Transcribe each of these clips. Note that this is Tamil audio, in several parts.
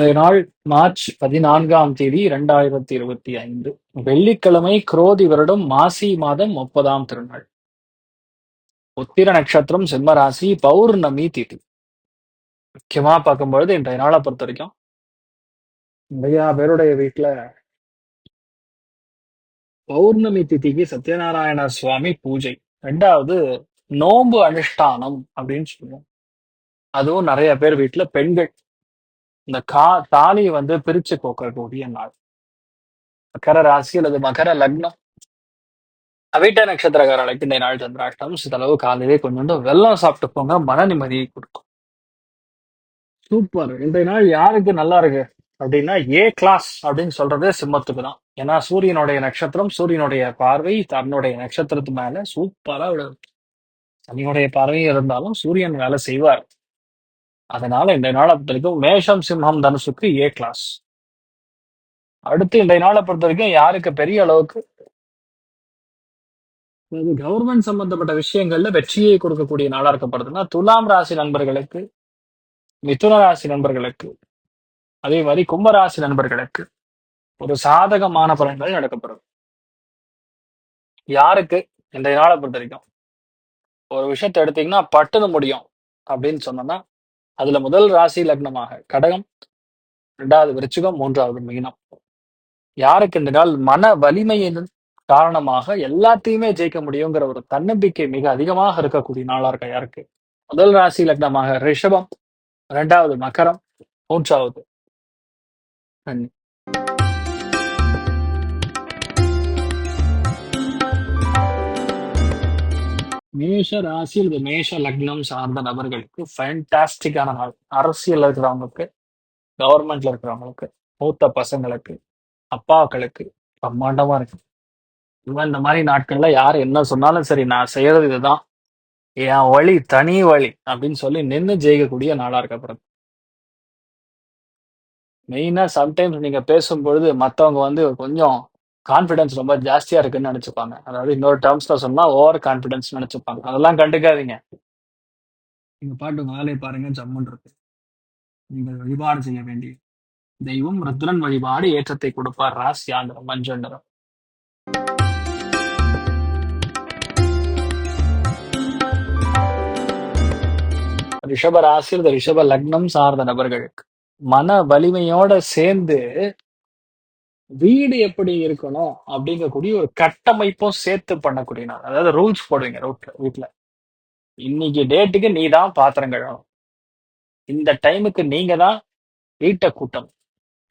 இன்றைய நாள் மார்ச் பதினான்காம் தேதி இரண்டாயிரத்தி இருபத்தி ஐந்து. வெள்ளிக்கிழமை குரோதி வருடம் மாசி மாதம் முப்பதாம் திருநாள். உத்திர நட்சத்திரம் சிம்மராசி பௌர்ணமி திதி. முக்கியமா பார்க்கும்பொழுது இன்றைய நாளை பொறுத்த வரைக்கும் நிறைய பேருடைய வீட்டுல பௌர்ணமி திதிக்கு சத்யநாராயண சுவாமி பூஜை. ரெண்டாவது நோன்பு அனுஷ்டானம் அப்படின்னு சொல்லுவோம். அதுவும் நிறைய பேர் வீட்டுல பெண்கள். இந்த கா தாலியை வந்து பிரிச்சு கோக்கக்கூடிய நாள். மகர ராசி அல்லது மகர லக்னம். அவிட்ட நட்சத்திரக்காரர்களுக்கு இந்த நாள் சந்திராஷ்டம் சிதளவு காலையிலே கொஞ்சோண்டு வெள்ளம் சாப்பிட்டு போங்க. மன நிம்மதியை கொடுக்கும். சூப்பர். இந்த நாள் யாருக்கு நல்லா இருக்கு? அப்படின்னா ஏ கிளாஸ் அப்படின்னு சொல்றது சிம்மத்துக்கு தான். ஏன்னா சூரியனுடைய நட்சத்திரம் சூரியனுடைய பார்வை தன்னுடைய நட்சத்திரத்து மேல சூப்பரா விடுது சனியுடைய பார்வையும் இருந்தாலும் சூரியன் வேலை செய்வார். அதனால இந்த நாளை பொறுத்த வரைக்கும் மேஷம் சிம்ஹம் தனுசுக்கு ஏ கிளாஸ் அடுத்து இன்றைய நாளை பொறுத்த வரைக்கும் யாருக்கு பெரிய அளவுக்கு? அதாவது கவர்மெண்ட் சம்பந்தப்பட்ட விஷயங்கள்ல வெற்றியை கொடுக்கக்கூடிய நாளா இருக்கப்படுதுன்னா துலாம் ராசி நண்பர்களுக்கு மிதுன ராசி நண்பர்களுக்கு அதே மாதிரி கும்பராசி நண்பர்களுக்கு ஒரு சாதகமான பலன்கள் நடக்கப்படும் யாருக்கு? இன்றைய நாளை பொறுத்த வரைக்கும். ஒரு விஷயத்தை எடுத்தீங்கன்னா பட்டுன்னு முடியும் அப்படின்னு சொன்னோம்னா அதுல முதல் ராசி லக்னமாக கடகம் இரண்டாவது விருச்சிகம் மூன்றாவது மீனம். யாருக்கு இந்த நாள் மன வலிமையின் காரணமாக எல்லாத்தையுமே ஜெயிக்க முடியுங்கிற ஒரு தன்னம்பிக்கை மிக அதிகமாக இருக்கக்கூடிய நாளா இருக்க யாருக்கு? முதல் ராசி லக்னமாக ரிஷபம் இரண்டாவது மகரம் மூன்றாவது மேஷ ராசி அல்லது மேஷ லக்னம் சார்ந்த நபர்களுக்கு ஃபேண்டாஸ்டிக்கான நாள். அரசியல் இருக்கிறவங்களுக்கு கவர்மெண்ட்ல இருக்கிறவங்களுக்கு மூத்த பசங்களுக்கு அப்பாக்களுக்கு பிரம்மாண்டமா இருக்கு. இவன் இந்த மாதிரி நாட்கள்ல யார் என்ன சொன்னாலும் சரி நான் செய்யறது இதுதான். என் வழி தனி வழி அப்படின்னு சொல்லி நின்று ஜெயிக்கக்கூடிய நாளா இருக்கப்படுறது. மெயினா சம்டைம்ஸ் நீங்க பேசும்பொழுது மத்தவங்க வந்து கொஞ்சம் கான்ஃபிடன்ஸ் ரொம்ப ஜாஸ்தியா இருக்குன்னு நினைச்சுப்பாங்க. அதாவது இன்னொரு டேர்ம்ஸ்ல சொன்னா ஓவர் கான்ஃபிடன்ஸ் நினைச்சுப்பாங்க. அதெல்லாம் கண்டுக்காதீங்க. நீங்க பாட்டு உங்க வேலையை பாருங்க ஜம்முன் இருக்கு. நீங்கள் வழிபாடு செய்ய வேண்டிய தெய்வம் ருத்ரன் வழிபாடு ஏற்றத்தை கொடுப்பார் ராசியாந்திரம் மஞ்சள் நிறம் ரிஷப ராசி ரிஷப லக்னம் சார்ந்த நபர்களுக்கு மன வலிமையோட சேர்ந்து வீடு எப்படி இருக்கணும் அப்படிங்கக்கூடிய ஒரு கட்டமைப்பும் சேர்த்து பண்ணக்கூடிய நாள். அதாவது ரூல்ஸ் போடுவீங்க ரோட்ல வீட்டுல இன்னைக்கு டேட்டுக்கு நீ தான் பாத்திரம் கழுவணும். இந்த டைமுக்கு நீங்க தான் வீட்டை கூட்டணும்.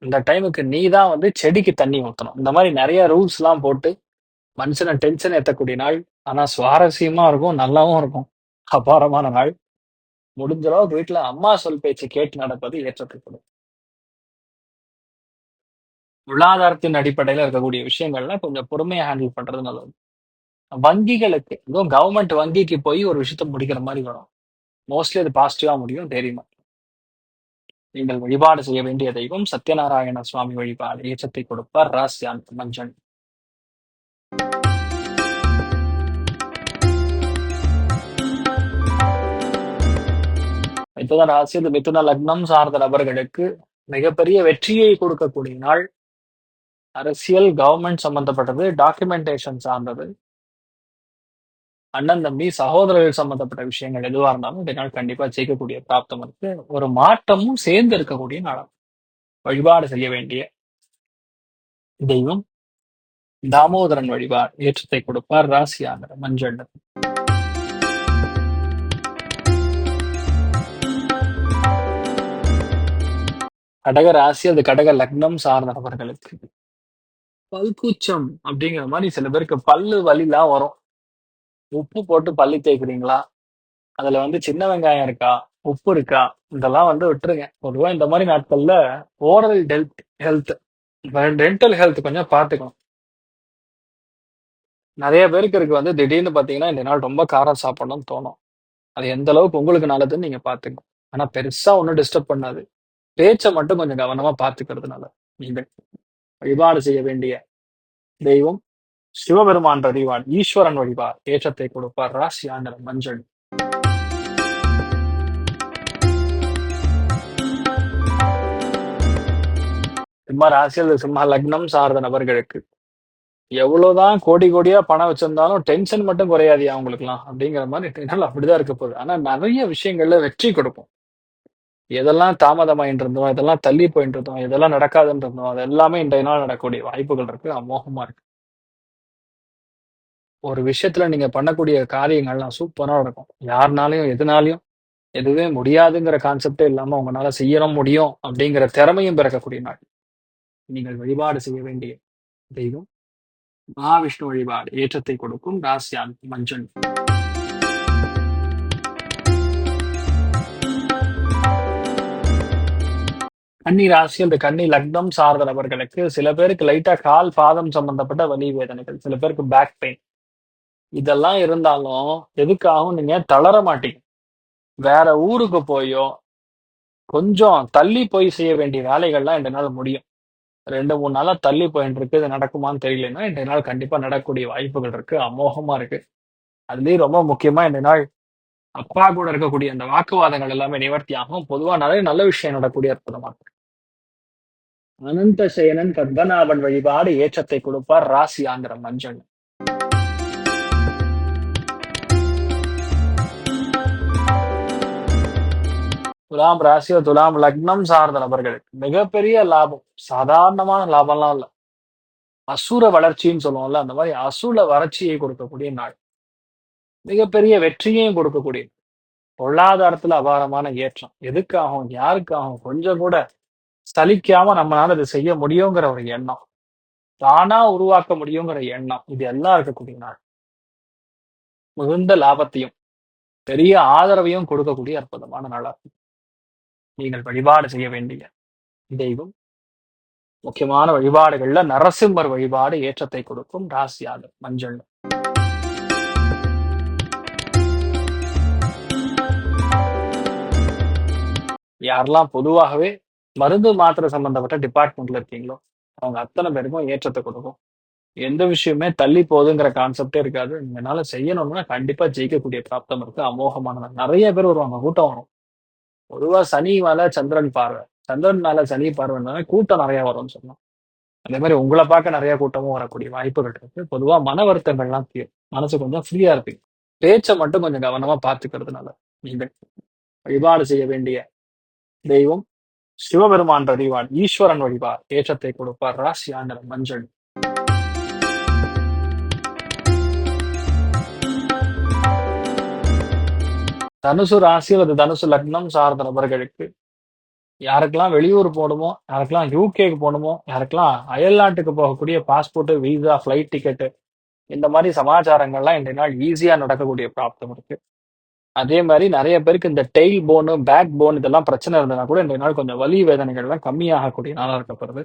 இந்த டைமுக்கு நீ தான் வந்து செடிக்கு தண்ணி ஊற்றணும் இந்த மாதிரி நிறைய ரூல்ஸ் எல்லாம் போட்டு மனுஷனை டென்ஷன் ஏற்றக்கூடிய நாள். ஆனா சுவாரஸ்யமா இருக்கும் நல்லாவும் இருக்கும். அபாரமான நாள். முடிஞ்ச அளவுக்கு வீட்டுல அம்மா சொல் பேச்சு கேட்டு நடப்பது ஏற்றப்படும் பொருளாதாரத்தின் அடிப்படையில இருக்கக்கூடிய விஷயங்கள்ல கொஞ்சம் பொறுமையா ஹேண்டில் பண்றது நல்லது. வங்கிகளுக்கு இதோ கவர்மெண்ட் வங்கிக்கு போய் ஒரு விஷயத்த முடிக்கிற மாதிரி வரும். மோஸ்ட்லி அது பாசிட்டிவா முடியும் தைரியமா நீங்கள் வழிபாடு செய்ய வேண்டிய தெய்வம் சத்யநாராயண சுவாமி வழிபாடு. ஏற்றத்தை கொடுப்பார் ராசியான் மஞ்சள். மிதுன ராசி மிதுன லக்னம் சார்ந்த நபர்களுக்கு மிகப்பெரிய வெற்றியை கொடுக்கக்கூடிய நாள். அரசியல் கவர்மெண்ட் சம்பந்தப்பட்டது டாக்குமெண்டேஷன் சார்ந்தது அண்ணன் தம்பி சகோதரர்கள் சம்பந்தப்பட்ட விஷயங்கள் எதுவா இருந்தாலும் இந்த நாள் கண்டிப்பா ஜெயிக்கக்கூடிய பிராப்தம் இருக்கு ஒரு மாற்றமும் சேர்ந்து இருக்கக்கூடிய நாளாகும் வழிபாடு செய்ய வேண்டிய தெய்வம் தாமோதரன் வழிபாடு ஏற்றத்தை கொடுப்பார் ராசியாங்கிற மஞ்சள் நிறம். கடக ராசி அது கடக லக்னம் சார்ந்தவர்களுக்கு பல்கூச்சம் அப்படிங்கிற மாதிரி சில பேருக்கு பல்லு வலிலாம் வரும். உப்பு போட்டு பல்லு தேய்க்கிறீங்களா? அதுல வந்து சின்ன வெங்காயம் இருக்கா? உப்பு இருக்கா? இதெல்லாம் வந்து விட்டுருங்க. பொதுவாக இந்த மாதிரி நாட்கள்ல ஓரல் டெல்த் ஹெல்த் டென்டல் ஹெல்த் கொஞ்சம் பார்த்துக்கணும். நிறைய பேருக்கு இருக்கு வந்து திடீர்னு பாத்தீங்கன்னா இந்த நாள் ரொம்ப காரம் சாப்பிடணும்னு தோணும். அது எந்த அளவுக்கு உங்களுக்கு நல்லதுன்னு நீங்க பாத்துக்கணும் ஆனா பெருசா ஒன்றும் டிஸ்டர்ப் பண்ணாது. பேச்சை மட்டும் கொஞ்சம் கவனமா பார்த்துக்கிறதுனால நீங்க. வழிபாடு செய்ய வேண்டிய தெய்வம் சிவபெருமான் வழிபாடு ஈஸ்வரன் வழிபாடு ஏற்றத்தை கொடுப்பார் ராசி ஆண்டர் மஞ்சள். சிம்ம ராசியில் சிம்ம லக்னம் சார்ந்த நபர்களுக்கு எவ்வளவுதான் கோடி கோடியா பணம் வச்சிருந்தாலும் டென்ஷன் மட்டும் குறையாதியா அவங்களுக்குலாம் அப்படிங்கிற மாதிரி என்னால் அப்படிதான் இருக்க போகுது. ஆனா நிறைய விஷயங்கள்ல வெற்றி கொடுக்கும் எதெல்லாம் தாமதமாயிட்டு இருந்தோம் எதெல்லாம் தள்ளி போயிட்டு இருந்தோம் எதெல்லாம் நடக்காதுன்னு இருந்தோம் அது எல்லாமே இன்றைய நாள் நடக்கக்கூடிய வாய்ப்புகள் இருக்கு. அமோகமா இருக்கு. ஒரு விஷயத்துல நீங்க பண்ணக்கூடிய காரியங்கள்லாம் சூப்பரா நடக்கும். யாருனாலையும் எதுனாலையும் எதுவே முடியாதுங்கிற கான்செப்டே இல்லாம உங்களால செய்யணும் முடியும் அப்படிங்கிற திறமையும் பிறக்கக்கூடிய நாள். நீங்கள் வழிபாடு செய்ய வேண்டிய தெய்வம். மகாவிஷ்ணு வழிபாடு ஏற்றத்தை கொடுக்கும். ராசியான் மஞ்சள். கன்னி ராசி அந்த கன்னி லக்னம் சார்ந்த நபர்களுக்கு சில பேருக்கு லைட்டா கால் பாதம் சம்பந்தப்பட்ட வலி வேதனைகள் சில பேருக்கு பேக் பெயின் இதெல்லாம் இருந்தாலும் எதுக்காகவும் நீங்க தளர மாட்டீங்க. வேற ஊருக்கு போயோ கொஞ்சம் தள்ளி போய் செய்ய வேண்டிய வேலைகள்லாம் இந்த நாள் முடியும். ரெண்டு மூணு நாளா தள்ளி போயிட்டு இருக்கு இது நடக்குமான்னு தெரியலன்னா இன்றைய நாள் கண்டிப்பா நடக்கக்கூடிய வாய்ப்புகள் இருக்கு அமோகமா இருக்கு. அதுலயும் ரொம்ப முக்கியமா இந்த நாள் அப்பா கூட இருக்கக்கூடிய அந்த வாக்குவாதங்கள் எல்லாமே நிவர்த்தி ஆகும். பொதுவா நிறைய நல்ல விஷயம் நடக்கூடிய அற்புதமா இருக்கு. அனந்த சேனன் பத்மநாபன் வழிபாடு ஏற்றத்தை கொடுப்பார். ராசி ஆந்திர மஞ்சள். துலாம் ராசியோ துலாம் லக்னம் சார்ந்த நபர்களுக்கு மிகப்பெரிய லாபம். சாதாரணமான லாபம்லாம் இல்ல. அசுர வளர்ச்சின்னு சொல்லுவோம்ல அந்த மாதிரி அசுர வறட்சியை கொடுக்கக்கூடிய நாள். மிகப்பெரிய வெற்றியையும் கொடுக்கக்கூடிய பொருளாதாரத்துல அபாரமான ஏற்றம். எதுக்காகவும் யாருக்காகவும் கொஞ்சம் கூட சலிக்காம நம்மளால இதை செய்ய முடியுங்கிற ஒரு எண்ணம். தானா உருவாக்க முடியுங்கிற எண்ணம். இது எல்லாம் இருக்கக்கூடிய நாள் மிகுந்த லாபத்தையும் பெரிய ஆதரவையும் கொடுக்கக்கூடிய அற்புதமான நாளா நீங்கள் வழிபாடு செய்ய வேண்டிய தெய்வம். முக்கியமான வழிபாடுகள்ல நரசிம்மர் வழிபாடு ஏற்றத்தை கொடுக்கும் ராசியாக மஞ்சள். யாரெல்லாம் பொதுவாகவே மருந்து மாத்திரை சம்பந்தப்பட்ட டிபார்ட்மெண்ட்ல இருக்கீங்களோ அவங்க அத்தனை பேருக்கும் ஏற்றத்தை கொடுக்கும். எந்த விஷயமே தள்ளி போகுதுங்கிற கான்செப்டே இருக்காது. என்னால செய்யணும்னா கண்டிப்பா ஜெயிக்கக்கூடிய பிராப்தம் இருக்கு. அமோகமானது நிறைய பேர் வருவாங்க கூட்டம் வரும். பொதுவா சனி மேல சந்திரன் பார்வை. சந்திரன் மேல சனி பார்வைனால கூட்டம் நிறைய வரும்னு சொன்னோம். அதே மாதிரி உங்களை பார்க்க நிறைய கூட்டமும் வரக்கூடிய வாய்ப்புகள் இருக்கு. பொதுவா மன வருத்தங்கள்லாம் தீரும் மனசு கொஞ்சம் ஃப்ரீயா இருப்பீங்க பேச்சை மட்டும் கொஞ்சம் கவனமா பாத்துக்கிறதுனால நீங்கள் வழிபாடு செய்ய வேண்டிய தெய்வம் சிவபெருமான் வழிபாடு ஈஸ்வரன் வழிபாடு ஏற்றத்தை கொடுப்பார் ராசி ஆண்டர் மஞ்சள். தனுசு ராசி அல்லது தனுசு லக்னம் சார்ந்த நபர்களுக்கு யாருக்கெல்லாம் வெளியூர் போகணுமோ யாருக்கெல்லாம் யூகேக்கு போகணுமோ யாருக்கெல்லாம் அயல் நாட்டுக்கு போகக்கூடிய பாஸ்போர்ட் விசா ஃப்ளைட் டிக்கெட்டு இந்த மாதிரி சமாச்சாரங்கள்லாம் இன்றைய நாள் ஈஸியா நடக்கக்கூடிய பிராப்தம் இருக்கு. அதே மாதிரி நிறைய பேருக்கு இந்த டெய்ல் போனு பேக் போன் இதெல்லாம் பிரச்சனை இருந்ததுனா கூட இன்றைய நாள் கொஞ்சம் வலி வேதனைகள்லாம் கம்மியாகக்கூடிய நாளா இருக்கப்படுது.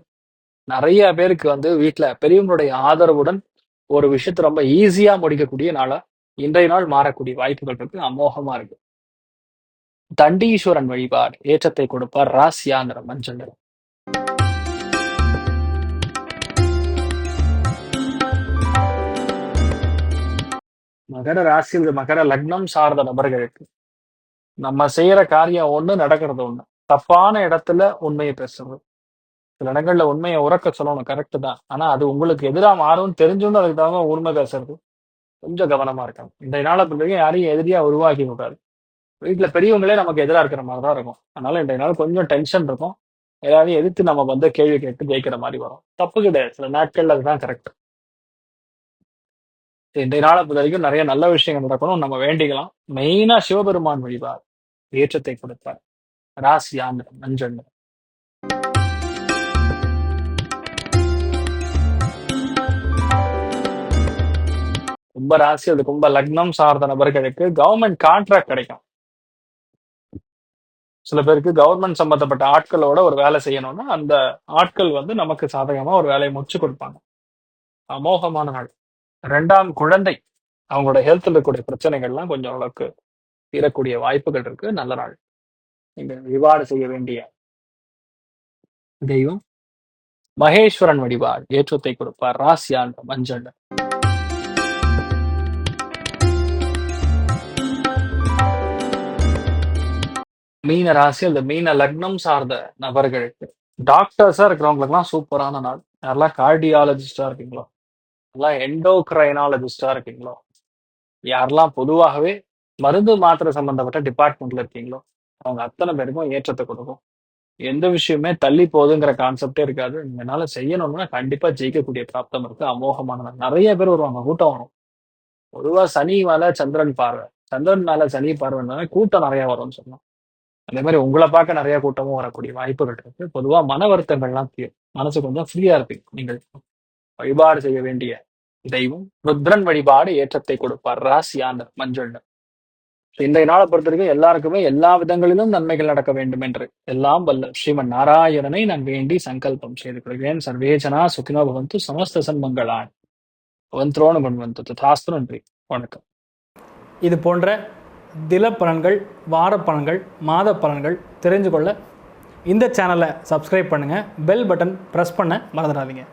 நிறைய பேருக்கு வந்து வீட்டுல பெரியவங்களுடைய ஆதரவுடன் ஒரு விஷயத்த ரொம்ப ஈஸியா முடிக்கக்கூடிய நாளா இன்றைய நாள் மாறக்கூடிய வாய்ப்புகள் இருக்கு. அமோகமா இருக்கு. தண்டீஸ்வரன் வழிபாடு ஏற்றத்தை கொடுப்பார். ராசியாங்கிற மஞ்சள் நிறம். மகர ராசியில் மகர லக்னம் சார்ந்த நபர்களுக்கு நம்ம செய்யற காரியம் ஒண்ணு நடக்கிறது ஒண்ணு. தப்பான இடத்துல உண்மையை பேசுறது. சில இடங்கள்ல உண்மையை உறக்க சொல்லணும் கரெக்ட் தான். ஆனா அது உங்களுக்கு எதிராக மாறும்னு தெரிஞ்சுன்னு அதுக்கு தகுந்த உண்மை பேசுறது. கொஞ்சம் கவனமா இருக்கணும். இந்த நாளை பிள்ளைங்க யாரையும் எதிரியா உருவாக்கி கூடாது. வீட்டுல பெரியவங்களே நமக்கு எதிராக இருக்கிற மாதிரி தான் இருக்கும். அதனால இன்றைய நாள் கொஞ்சம் டென்ஷன் இருக்கும். எல்லாரையும் எதிர்த்து நம்ம வந்து கேள்வி கேட்டு ஜெயிக்கிற மாதிரி வரும். தப்பு கிடையாது. சில நாட்கள்ல அதுதான் கரெக்ட் இன்றைய நாளை பொறுத்த வரைக்கும் நிறைய நல்ல விஷயங்கள் நடக்கணும். நம்ம வேண்டிக்கலாம். மெயினா சிவபெருமான் வழிபார் ஏற்றத்தை கொடுப்பார் ராசி ஆந்திரம் மஞ்சள் கும்ப ராசி அது கும்ப லக்னம் சார்ந்த நபர்களுக்கு கவர்மெண்ட் கான்ட்ராக்ட் கிடைக்கும். சில பேருக்கு கவர்மெண்ட் சம்பந்தப்பட்ட ஆட்களோட ஒரு வேலை செய்யணும்னா அந்த ஆட்கள் வந்து நமக்கு சாதகமா ஒரு வேலையை முடிச்சு கொடுப்பாங்க. அமோகமான நாள். ரெண்டாம் குழந்தை அவங்களோட ஹெல்த்ல இருக்கக்கூடிய பிரச்சனைகள்லாம் கொஞ்சம் அளவுக்கு தீரக்கூடிய வாய்ப்புகள் இருக்கு. நல்ல நாள். நீங்க வழிபாடு செய்ய வேண்டிய தெய்வம் மகேஸ்வரன் வழிபாடு ஏற்றத்தை கொடுப்பார். ராசியாண்ட மஞ்சள். மீன ராசி அந்த மீன லக்னம் சார்ந்த நபர்களுக்கு டாக்டர்ஸா இருக்கிறவங்களுக்குலாம் சூப்பரான நாள். யாரெல்லாம் கார்டியாலஜிஸ்டா இருக்கீங்களோ எல்லாம் எண்டோக்ரைனாலஜிஸ்டா இருக்கீங்களோ? யாரெல்லாம் பொதுவாகவே மருந்து மாத்திரை சம்பந்தப்பட்ட டிபார்ட்மெண்ட்ல இருக்கீங்களோ அவங்க அத்தனை பேருக்கும் ஏற்றத்தை கொடுக்கும். எந்த விஷயமே தள்ளி போகுதுங்கிற கான்செப்டே இருக்காது. என்னால செய்யணும்னா கண்டிப்பா ஜெயிக்கக்கூடிய பிராப்தம் இருக்கு. அமோகமானது நிறைய பேர் வருவாங்க கூட்டம் வரும். பொதுவா சனி மேல சந்திரன் பார்வை. சந்திரன் மேல சனி பார்வைனால கூட்டம் நிறைய வரும்னு சொன்னோம். அதே மாதிரி உங்களை பார்க்க நிறைய கூட்டமும் வரக்கூடிய வாய்ப்புகள் இருக்கு. பொதுவா மன வருத்தங்கள்லாம் தீரும். மனசு கொஞ்சம் ஃப்ரீயா இருப்பீங்க. நீங்கள் வழிபாடு செய்ய வேண்டிய தெய்வம். ருத்ரன் வழிபாடு ஏற்றத்தை கொடுப்பார். ராசியான மஞ்சள் இன்றைய நாளை பொறுத்த வரைக்கும் எல்லாருக்குமே எல்லா விதங்களிலும் நன்மைகள் நடக்க வேண்டும் என்று எல்லாம் வல்ல ஸ்ரீமன் நாராயணனை நான் வேண்டி சங்கல்பம் செய்து கொள்கிறேன். சர்வேஜனா சுகினோ பவந்து சமஸ்த சன்மங்களான் வந்த்ரோணு கொண்டு ததாஸ்து நன்றி. வணக்கம். இது போன்ற தில பலன்கள் வார பலன்கள் மாத பலன்கள் தெரிஞ்சு கொள்ள இந்த சேனலை சப்ஸ்கிரைப் பண்ணுங்கள் பெல் பட்டன் ப்ரெஸ் பண்ண மறந்துடாதீங்க.